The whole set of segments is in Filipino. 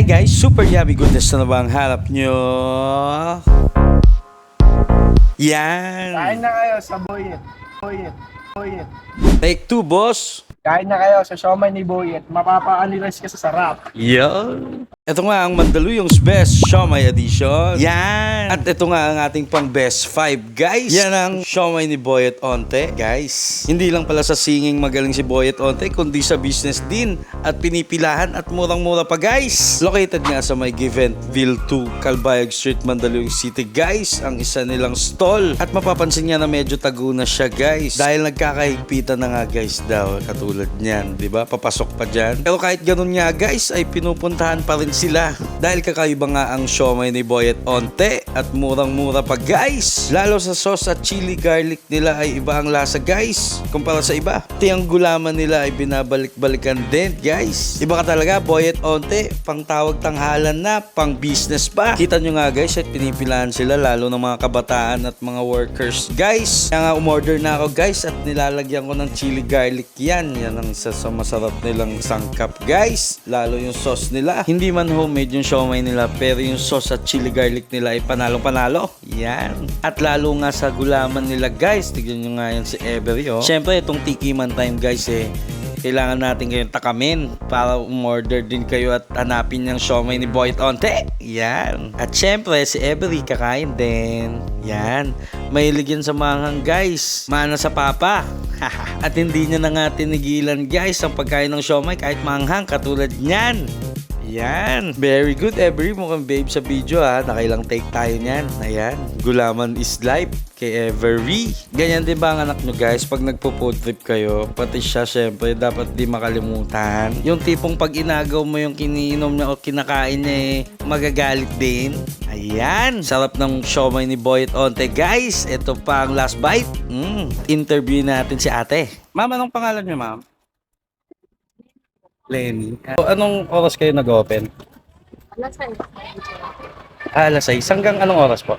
Hi guys, super yummy goodness na ba ang harap nyo? Yan! Kain na kayo sa Boyet. Boyet. Boyet. Take two, boss! Kain na kayo sa siomay ni Boyet. Mapapa-analyze ka sa sarap. Yan! Ito nga ang Mandaluyong's Best Siomay Edition. Yan! At ito nga ang ating pang Best 5, guys. Yan ang Siomay ni Boyet Onte, guys. Hindi lang pala sa singing magaling si Boyet Onte, kundi sa business din. At pinipilahan at murang-mura pa, guys. Located nga sa may Giventville 2, Calbayog Street, Mandaluyong City, guys. Ang isa nilang stall. At mapapansin niya na medyo tago na siya, guys. Dahil nagkakahigpitan na nga, guys, daw. Katulad niyan, di ba? Papasok pa dyan. Pero kahit ganun nga, guys, ay pinupuntahan pa rin sila. Dahil kakaiba nga ang siomay ni Boyet Onte at murang-mura pa, guys. Lalo sa sauce at chili garlic nila ay iba ang lasa, guys. Kumpara sa iba. Pati ang gulaman nila ay binabalik-balikan din, guys. Iba ka talaga, Boyet Onte. Pang tawag tanghalan na, pang business pa. Kita nyo nga, guys, at pinipilahan sila lalo ng mga kabataan at mga workers, guys. Kaya nga umorder na ako, guys, at nilalagyan ko ng chili garlic yan. Yan ang isa sa masarap nilang sangkap, guys. Lalo yung sauce nila. Hindi man homemade yung siomay nila, pero yung sauce at chili garlic nila ay panalong-panalo. Yan. At lalo nga sa gulaman nila, guys. Tignan nyo nga yan si Every, oh. Siyempre, itong tikiman time, guys, eh kailangan natin kayong takamin para umorder din kayo at hanapin yung siomay ni Boyet Onte. Yan. At syempre, si Every kakain din. Yan. Mahilig yan sa manghang guys. Mana sa papa. at hindi niya na nga tinigilan guys ang pagkain ng siomay kahit manghang katulad niyan. Yan. Very good, Every. Mukhang babe sa video ha. Nakailang take tayo niyan. Ayan. Gulaman is life kay Every. Ganyan din ba ang anak nyo guys? Pag nagpo-food trip kayo, pati siya syempre dapat di makalimutan. Yung tipong pag inagaw mo yung kiniinom niya o kinakain niya eh, magagalit din. Ayan. Sarap ng siomay ni Boyet Onte. Guys, ito pa ang last bite. Mm. Interview natin si ate. Ma'am, anong pangalan niyo ma'am? Lenny. So, anong oras kayo nag-open? Alas 6. Ah, alas 6. Hanggang anong oras po?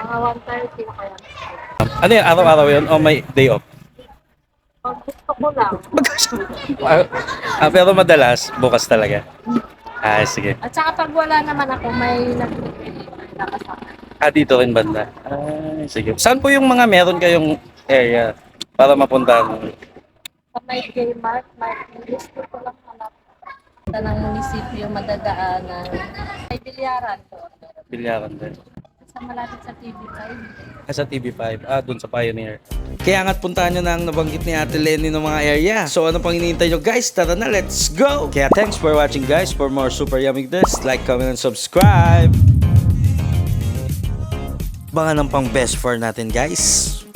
Mga 1.30 na kaya. Ano yan? Araw-araw yun? O may day off? Pag gusto ko lang. Ah, pero madalas, bukas talaga. Ah, sige. At saka pag wala naman ako, may nagbibigay na kasama. Ah, dito rin banda. Ah, sige. Saan po yung mga meron kayong area para mapuntahan? May gay mark, mark, gusto ko lang hanap sa ng munisipyo madadaanan. May bilyaran ko. Bilyaran din. Sa malapit sa TV5. Ah, sa TV5. Ah, dun sa Pioneer. Kaya nga't puntahan nyo na ang nabanggit ni Ate Lenny ng mga area. So ano pang hinihintay nyo guys? Tara na, let's go! Kaya thanks for watching guys. For more super yummy this, like, comment, and subscribe! Baka ng pang best for natin guys.